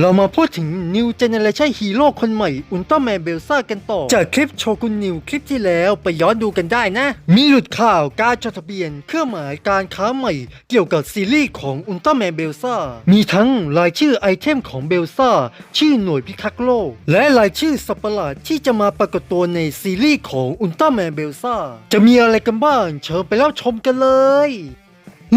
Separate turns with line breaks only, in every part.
เรามาพูดถึง New Generation Hero คนใหม่อุลตร้าแมนเบลซ่ากันต่อ จากคลิปโชกุนนิวคลิปที่แล้วไปย้อนดูกันได้นะ มีหลุดข่าวการจดทะเบียน เครื่องหมายการค้าใหม่เกี่ยวกับซีรีส์ของอุลตร้าแมนเบลซ่า มีทั้งรายชื่อไอเทมของเบลซ่า ชื่อหน่วยพิทักษ์โลก และรายชื่อสัตว์ประหลาดที่จะมาปรากฏตัวในซีรีส์ของอุลตร้าแมนเบลซ่า จะมีอะไรกันบ้างเชิญไปแล้วชมกันเลย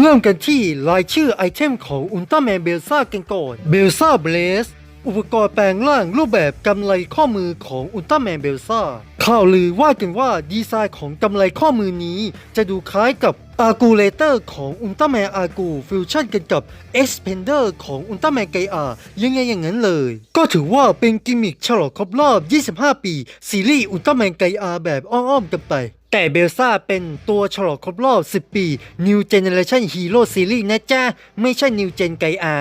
เริ่มกันที่รายชื่อไอเทมของอุลตร้าแมนเบลซ่ากันก่อนเบลซ่าเบลสอุปกรณ์แปลงร่างรูปแบบกำไลข้อมือของอุลตร้าแมนเบลซ่าข่าวลือว่ากันว่าดีไซน์ของกำไลข้อมือนี้จะดูคล้ายกับ อากูเลเตอร์ของอุลตร้าแมนอากูฟิวชั่นกันกับเอ็กซ์เพนเดอร์ของอุลตร้าแมนไกอายังไงอย่างนั้นเลย ก็ถือว่าเป็นกิมมิคฉลองครบรอบ 25 ปี ซีรีส์อุลตร้าแมนไกอาแบบอ้อมๆกันไป แต่เบลซ่าเป็นตัวฉลองครบรอบ 10 ปี New Generation Hero Series นะจ๊ะ ไม่ใช่ New Gen ไกอา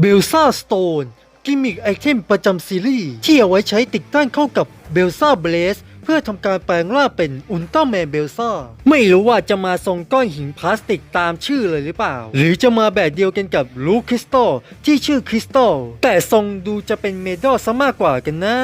เบลซ่าสโตนกิมมิคไอเทมประจำซีรีส์ที่เอาไว้ใช้ติดตั้งเข้ากับเบลซ่าเบลส เพื่อทำการแปลงร่างเป็นอุลตร้าแมนเบลซ่าไม่รู้ว่าจะมาทรงก้อนหินพลาสติกตามชื่อเลยหรือเปล่า หรือจะมาแบบเดียวกันกับลูคริสตัลที่ชื่อคริสตัลแต่ทรงดูจะเป็นเมดัลซะมากกว่ากันนะ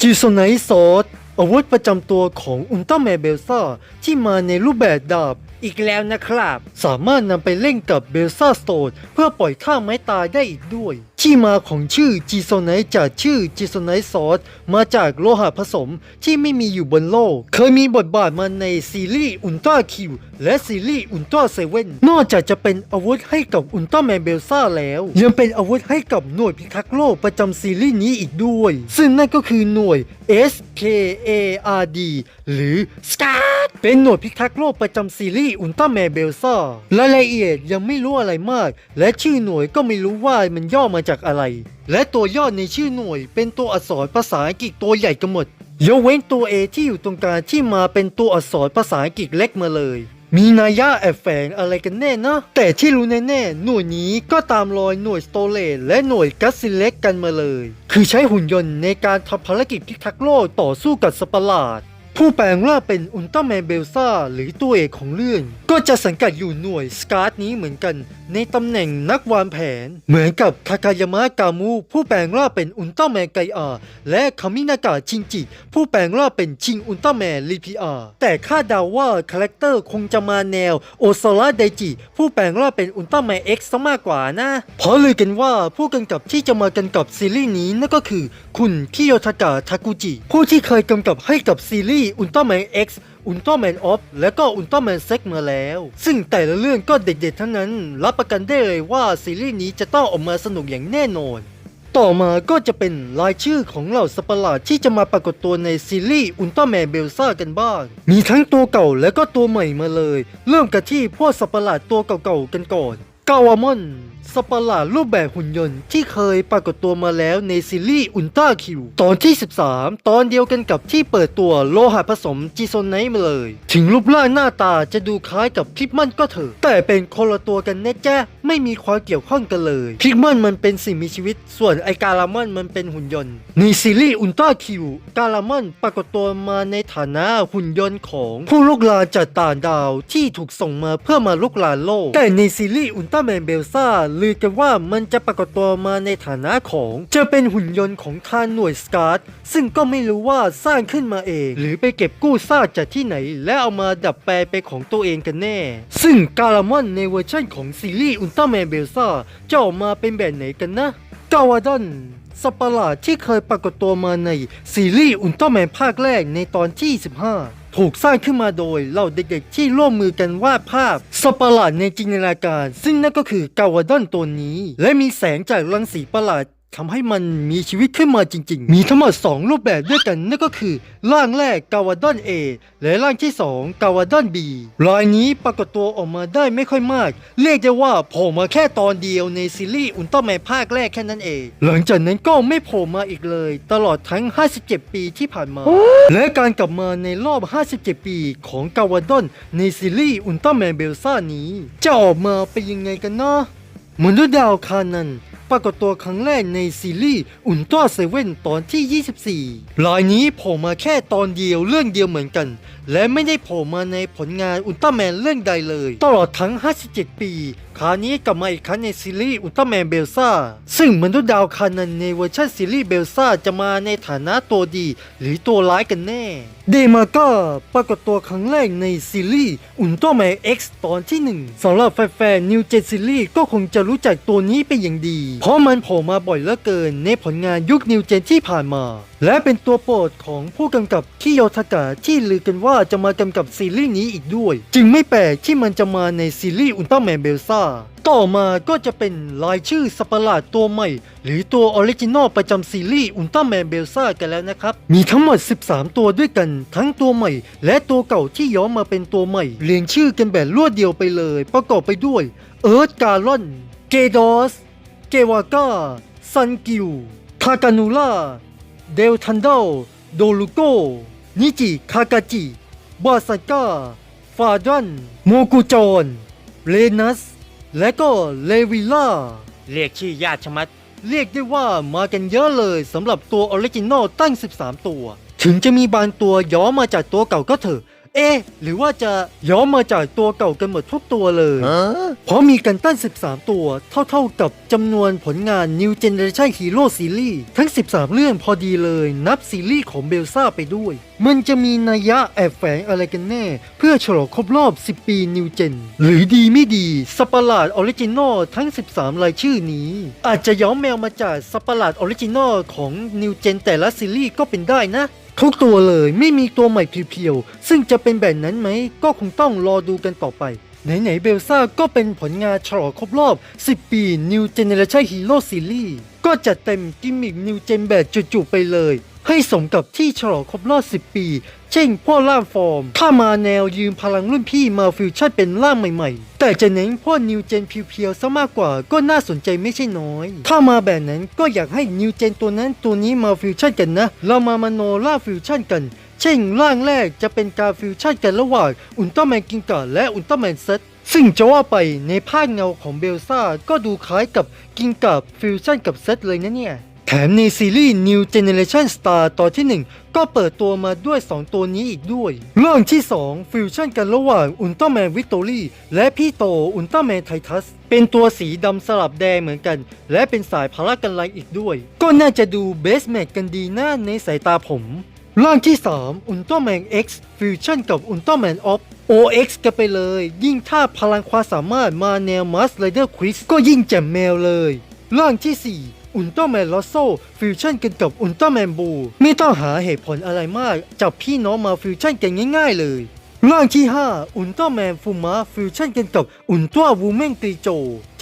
จิโซไนโซดอาวุธประจำตัวของอุลตร้าแมนเบลซ่าที่มาในรูปแบบดาบอีกแล้วนะครับ สามารถนำไปเล่นกับเบลซ่าสโตนเพื่อปล่อยท่าไม้ตายได้อีกด้วย ที่มาของชื่อจิโซไนจากชื่อจิโซไนซอสมาจากโลหะผสมที่ไม่มีอยู่บนโลก เคยมีบทบาทมาในซีรีส์อุลตร้าคิวและซีรีส์อุลตร้าเซเว่นนอกจากจะเป็นอาวุธให้กับอุลตร้าแมนเบลซ่าแล้ว ยังเป็นอาวุธให้กับหน่วยพิทักษ์โลกประจำซีรีส์นี้อีกด้วย ซึ่งนั่นก็คือหน่วย SKARD หรือ Skar เป็นหน่วยพิทักษ์โลกประจำซีรีส์อุลตร้าแมนเบลซ่ารายละเอียดยังไม่รู้อะไรมาก และชื่อหน่วยก็ไม่รู้ว่ามันย่อมาจากอะไร และตัวย่อในชื่อหน่วย เป็นตัวอักษรภาษาอังกฤษตัวใหญ่กันหมดยกเว้นตัว A ที่อยู่ตรงกลางที่มาเป็นตัวอักษรภาษาอังกฤษเล็กมาเลย มีนัยยะแอบแฝงอะไรกันแน่นะ แต่ที่รู้แน่ๆ หน่วยนี้ก็ตามรอยหน่วยสโตเลตและหน่วยกัสซิเล็กกันมาเลย คือใช้หุ่นยนต์ในการทำภารกิจพิทักษ์โลกต่อสู้กับสัตว์ลาด ผู้แปลงร่างเป็นอุลตร้าแมนเบลซ่าหรือตัวเอกของเรื่อง ก็จะสังกัดอยู่หน่วยสการ์ดนี้เหมือนกัน ในตำแหน่งนักวางแผน เหมือนกับทากายามะกามูผู้แปลงร่างเป็นอุลตร้าแมนไกอาและคามินากะชินจิ ผู้แปลงร่างเป็นชิงอุลตร้าแมนลีพีอาแต่คาดเดาว่าคาแรคเตอร์คงจะมาแนวโอซาระไดจิ ผู้แปลงร่างเป็นอุลตร้าแมนเอ็กซ์ซะมากกว่านะเพราะเลยกันว่าผู้กำกับที่จะมากำกับซีรีส์นี้นั่นก็คือ คุณคิโยทากะทากุจิผู้ที่เคยกำกับให้กับซีรีส์อุลตร้าแมนเอ็กซ์อุลตร้าแมนออฟและก็อุลตร้าแมนเซ็กมาแล้ว ซึ่งแต่ละเรื่องก็เด็ดๆทั้งนั้น รับประกันได้เลยว่าซีรีส์นี้จะต้องออกมาสนุกอย่างแน่นอน ต่อมาก็จะเป็นรายชื่อของเหล่าสัตว์ลาที่จะมาปรากฏตัวในซีรีส์อุลตร้าแมนเบลซ่ากันบ้าง มีทั้งตัวเก่าและก็ตัวใหม่มาเลย เริ่มกันที่พวกสัตว์ลาตัวเก่าๆกันก่อนกาวามอน สัตว์ประหลาดรูปแบบหุ่นยนต์ที่เคยปรากฏตัวมาแล้วในซีรีส์อุลตร้าคิวตอนที่ 13 ตอนเดียวกันกับที่เปิดตัวโลหะผสมจีโซไนท์มาเลย ถึงรูปร่างหน้าตาจะดูคล้ายกับพิกมันก็เถอะ แต่เป็นคนละตัวกันแน่แจ้ไม่มีความเกี่ยวข้องกันเลยพิกมันมันเป็นสิ่งมีชีวิต ส่วนไอการามอนมันเป็นหุ่นยนต์ ในซีรีส์อุลตร้าคิวการามอนปรากฏตัวมาในฐานะหุ่นยนต์ของผู้ลุกลานจากต่างดาวที่ถูกส่งมาเพื่อมาลุกลานโลก แต่ในซีรีส์อุลตร้าแมนเบลซ่าลือกันว่ามันจะปรากฏตัวมาในฐานะของจะเป็นหุ่นยนต์ของทางหน่วยสการ์ดซึ่งก็ไม่รู้ว่าสร้างขึ้นมาเอง หรือไปเก็บกู้ซากจากที่ไหน และเอามาดับแปลงเป็นของตัวเองกันแน่ ซึ่งการามอนในเวอร์ชันของซีรีส์อุลตร้าแมนเบลซ่าจะออกมาเป็นแบบไหนกันนะกาวาดอนสัตว์ประหลาดที่เคยปรากฏตัวมาในซีรีส์อุลตร้าแมนภาคแรกในตอนที่ 15 ถูกสร้างขึ้นมาโดยเหล่าเด็กๆที่ร่วมมือกันวาดภาพสัตว์ประหลาดในจินตนาการ ซึ่งนั่นก็คือกาวดอนตัวนี้ และมีแสงจากรังสีประหลาด ทำให้มันมีชีวิตขึ้นมาจริง ๆ มีทั้งหมด 2 รูปแบบด้วยกันนั่นก็คือ ร่างแรกกาวาดอน A และร่างที่ 2กาวาดอน B รายนี้ปรากฏตัวออกมาได้ไม่ค่อยมาก เรียกได้ว่าโผล่มาแค่ตอนเดียวในซีรีส์อุลตร้าแมนภาคแรกแค่นั้นเอง หลังจากนั้นก็ไม่โผล่มาอีกเลย ตลอดทั้ง 57 ปีที่ผ่านมา และการกลับมาในรอบ 57 ปีของกาวาดอนในซีรีส์อุลตร้าแมนเบลซ่านี้ จะออกมาเป็นยังไงกันนะมนุษย์ดาวคานัน ปรากฏตัวครั้งแรกในซีรีส์อุลตร้าเซเว่นตอนที่ 24 รายนี้โผล่มาแค่ตอนเดียวเรื่องเดียวเหมือนกัน และไม่ได้โผล่มาในผลงานอุลตร้าแมนเรื่องใดเลย ตลอดทั้ง 57 ปี ราวนี้กลับมาอีกครั้งในซีรีส์อุลตร้าแมนเบลซ่าซึ่งมนุษย์ดาวคานันในเวอร์ชันซีรีส์เบลซ่าจะมาในฐานะตัวดี หรือตัวร้ายกันแน่ เดมาก็ปรากฏตัวครั้งแรกในซีรีส์อุลตร้าแมน X ตอนที่ 1สำหรับแฟนๆนิวเจนซีรีส์ก็คงจะรู้จักตัวนี้เป็นอย่างดี เพราะมันโผล่มาบ่อยเหลือเกินในผลงานยุคนิวเจนที่ผ่านมา และเป็นตัวโปรดของผู้กำกับคิโยทากะที่ลือกันว่าจะมากำกับซีรีส์นี้อีกด้วย จึงไม่แปลกที่มันจะมาในซีรีส์อุลตร้าแมนเบลซ่าต่อมาก็จะเป็นรายชื่อสัตว์ประหลาดตัวใหม่ หรือตัวออริจินอลประจำซีรีส์อุลตร้าแมนเบลซ่ากันแล้วนะครับ มีทั้งหมด 13 ตัวด้วยกัน ทั้งตัวใหม่ และตัวเก่าที่ย้อมมาเป็นตัวใหม่ เรียงชื่อกันแบบรวดเดียวไปเลย ประกอบไปด้วยเอิร์ธการอนเกดอส เกวาก้าซันกิวทากานูล่าเดลทันโดโดลูโกนิจิคากาจิบาซาก้าฟาดันโมกุจอนเรนัส และก็เลวิล่าเรียกชื่อยากชะมัด เรียกได้ว่ามากันเยอะเลยสำหรับตัวออริจินอลตั้ง 13 ตัว ถึงจะมีบางตัวย้อมมาจากตัวเก่าก็เถอะ เอ๊ะหรือว่าจะย้อมมาจากตัวเก่ากันหมดทุกตัวเลย เพราะมีกันตั้ง13 ตัว เท่าๆกับจำนวนผลงาน New Generation Hero Series ทั้ง 13 เรื่องพอดีเลยนับซีรีส์ของเบลซ่าไปด้วย มันจะมีนัยยะแอบแฝงอะไรกันแน่ เพื่อฉลองครบรอบ 10 ปี New Gen หรือดีไม่ดีสัตว์ประหลาดออริจินอลทั้ง 13 รายชื่อนี้ อาจจะย้อมแมวมาจากสัตว์ประหลาดออริจินอลของ New Gen แต่ละซีรีส์ก็เป็นได้นะ ทุกตัวเลยไม่มีตัวใหม่เพียวๆ ซึ่งจะเป็นแบบนั้นไหม ก็คงต้องรอดูกันต่อไป ไหนๆเบลซ่าก็เป็นผลงานฉลองครบรอบ 10 ปี New Generation Hero Series ก็จัดเต็มกิมมิก New Gen แบบจุๆไปเลย ให้สมกับที่ฉลองครบรอบ 10 ปี เช่นพวกร่างฟอร์ม ถ้ามาแนวยืมพลังรุ่นพี่มาฟิวชั่นเป็นร่างใหม่ๆ แต่จะเน้นพวก New Gen เพียวๆซะมากกว่าก็น่าสนใจไม่ใช่น้อย ถ้ามาแบบนั้นก็อยากให้ New Gen ตัวนั้นตัวนี้มาฟิวชั่นกันนะ เรามามาโนล่าฟิวชั่นกัน เช่นร่างแรกจะเป็นการฟิวชั่นกันระหว่างอุลตร้าแมนกิงกาและอุลตร้าแมนเซตซึ่งจะว่าไปในภาคเงาของเบลซ่าก็ดูคล้ายกับกิงกาฟิวชั่นกับเซตเลยนะเนี่ย ถมในซีรีส์ New Generation Star ตอนที่ 1 ก็เปิดตัวมาด้วย 2 ตัวนี้อีกด้วย เรื่องที่ 2 ฟิวชั่นกันระหว่างอุลตร้าแมนวิกตอรี่และพี่โตอุลตร้าแมนไททัส เป็นตัวสีดำสลับแดงเหมือนกัน และเป็นสายพละกันไลอีกด้วย ก็น่าจะดูเบสแมทกันดีน่าในสายตาผมร่างที่ 3 อุลตร้าแมน X ฟิวชั่นกับอุลตร้าแมนออฟ OX กันไปเลย ยิ่งถ้าพลังความสามารถมาแนวมาสไรเดอร์ควิสก็ยิ่งแจ่มแมวเลย ร่างที่ 4 อุลตร้าแมนลอสโซฟิวชั่นกันกับอุลตร้าแมนบู ไม่ต้องหาเหตุผลอะไรมาก จับพี่น้องมาฟิวชั่นกันง่าย ๆ เลยร่างที่ 5 อุลตร้าแมนฟูมาฟิวชั่นกันกับอุลตร้าวูแมนกรีโจ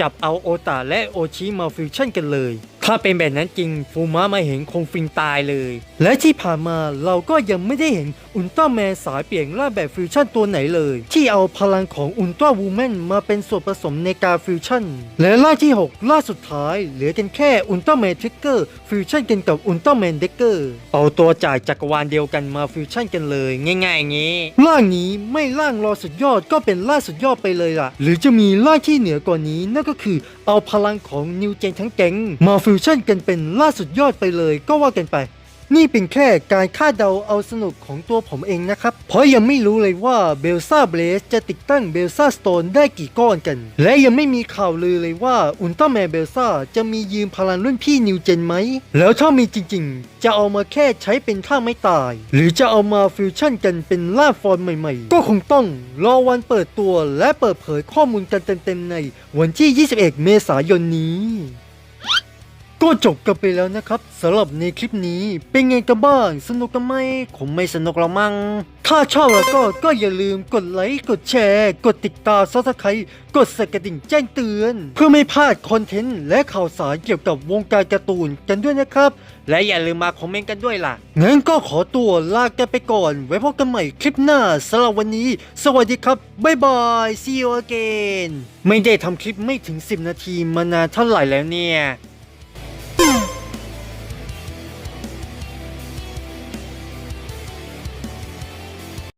จับเอาโอตาและโอชิมาฟิวชั่นกันเลย ถ้าเป็นแบบนั้นจริงฟูมะมาเห็นคงฟินตายเลย และที่ผ่านมาเราก็ยังไม่ได้เห็นอุลตร้าแมนสายเปลี่ยนร่างแบบฟิวชั่นตัวไหนเลย ที่เอาพลังของอุลตร้าวูแมนมาเป็นส่วนผสมในการฟิวชั่น และร่างที่ 6 ล่าสุดท้ายเหลือกันแค่อุลตร้าแมนทริกเกอร์ฟิวชั่นกันกับอุลตร้าแมนเดกเกอร์เอาตัวจากจักรวาลเดียวกันมาฟิวชั่นกันเลยง่ายๆงี้ร่างนี้ไม่ร่างรอสุดยอดก็เป็นร่างสุดยอดไปเลยล่ะ หรือจะมีร่างที่เหนือกว่านี้นั่นก็คือเอาพลังของนิวเจนทั้งแก๊งมาฟิวชั่นกันเป็นล่าสุดยอดไปเลยก็ว่ากันไป นี่เป็นแค่การคาดเดาเอาสนุกของตัวผมเองนะครับ เพราะยังไม่รู้เลยว่าเบลซ่าเบลสจะติดตั้งเบลซ่าสโตนได้กี่ก้อนกัน และยังไม่มีข่าวลือเลยว่าอุลตร้าแมนเบลซ่าจะมียืมพลังรุ่นพี่นิวเจนไหม แล้วถ้ามีจริงๆ จะเอามาแค่ใช้เป็นท่าไม่ตาย หรือจะเอามาฟิวชั่นกันเป็นล่าฟอร์มใหม่ๆ ก็คงต้องรอวันเปิดตัวและเปิดเผยข้อมูลกันเต็มๆในวันที่ 21 เมษายนนี้ ก็จบกันไปแล้วนะครับสำหรับในคลิปนี้เป็นไงกันบ้าง สนุกกันไหมคงไม่สนุกหรอกมั้งถ้าชอบแล้วก็ก็อย่าลืมกดไลค์กดแชร์ กดติดตามซับสไครต์กดสั่นกระดิ่งแจ้งเตือน เพื่อไม่พลาดคอนเทนต์และข่าวสารเกี่ยวกับวงการการ์ตูนกันด้วยนะครับ และอย่าลืมมาคอมเมนต์กันด้วยล่ะงั้นก็ขอตัวลากันไปก่อน ไว้พบกันใหม่คลิปหน้าสำหรับวันนี้ สวัสดีครับบ๊ายบาย see you again ไม่ได้ทำคลิปไม่ถึง 10 นาทีมานานเท่าไหร่แล้วเนี่ย